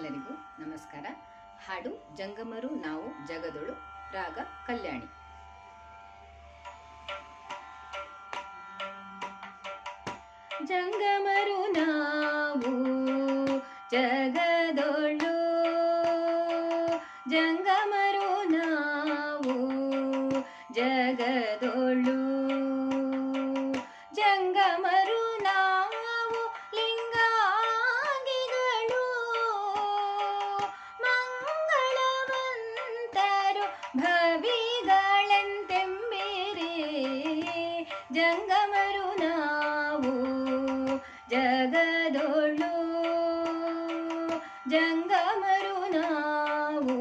ಎಲ್ಲರಿಗೂ ನಮಸ್ಕಾರ. ಹಾಡು ಜಂಗಮರು ನಾವು ಜಗದೊಳು ರಾಗ ಕಲ್ಯಾಣಿ. ಜಂಗಮರು ನಾವು ಜಗದೊಳು ಜಂಗಮರು ಭವಿಗಳೆಂತೆಂಬಿರಿ ಜಂಗಮರು ನಾವು ಜಗದೊಳು ಜಂಗಮರು ನಾವು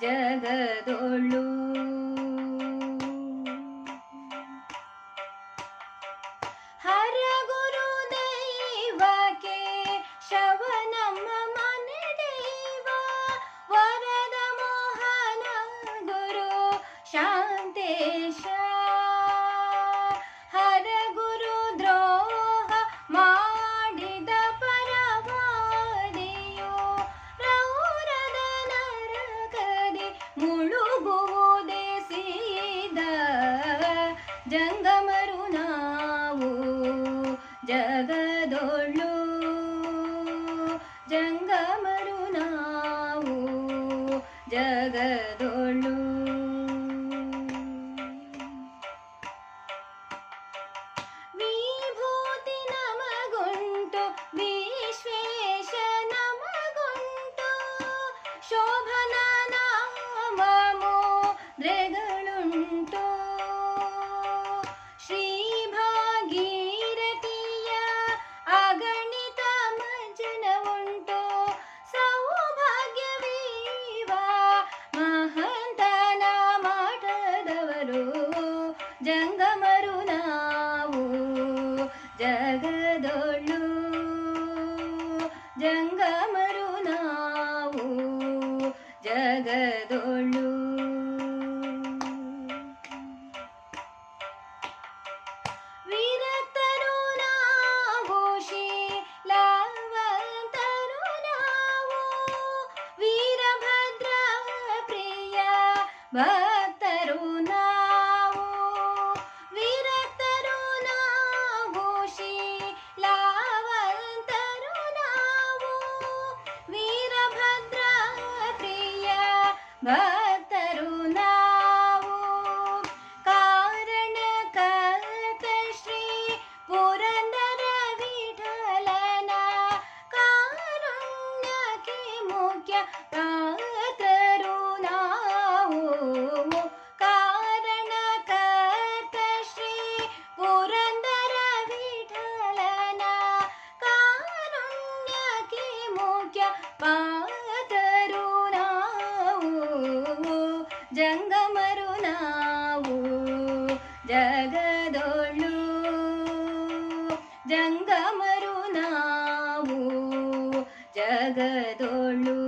ಜಗದೊಳು ಶಾಂತೇಶ. ಹರಗುರು ದ್ರೋಹ ಮಾಡಿದ ಪರವಾದಿಯೋ ರೌರದ ನರಕದಿ ಮುಳುಗುವುದೇ ಸೀದ. ಜಂಗಮರು ನಾವು ಜಗದೊಳ್ಳು. ಜಂಗಮರು ನಾವು ಜಗದೊಳು ಶೋಭನ ನಾಮ ಮುದ್ರೆಗಳುಂಟು ಶ್ರೀ ಭಾಗೀರಥಿಯ ಅಗಣಿತ ಮಜ್ಜನ ಉಂಟು ಸೌಭಾಗ್ಯವೀವ ಮಹಂತನ ಮಠದವರು ಜಂಗಮರು ನಾವು ಜಗದೊಳು ಜಂಗಮರು ಜಗದೊಳು ವೀರತರು मोक्यरुणा कारणक श्री पुरन्दरविठलना कारणी मोख्या परुणा जङ्गमरु जग द् जङ्गमरुणा ಜಗದೊಳು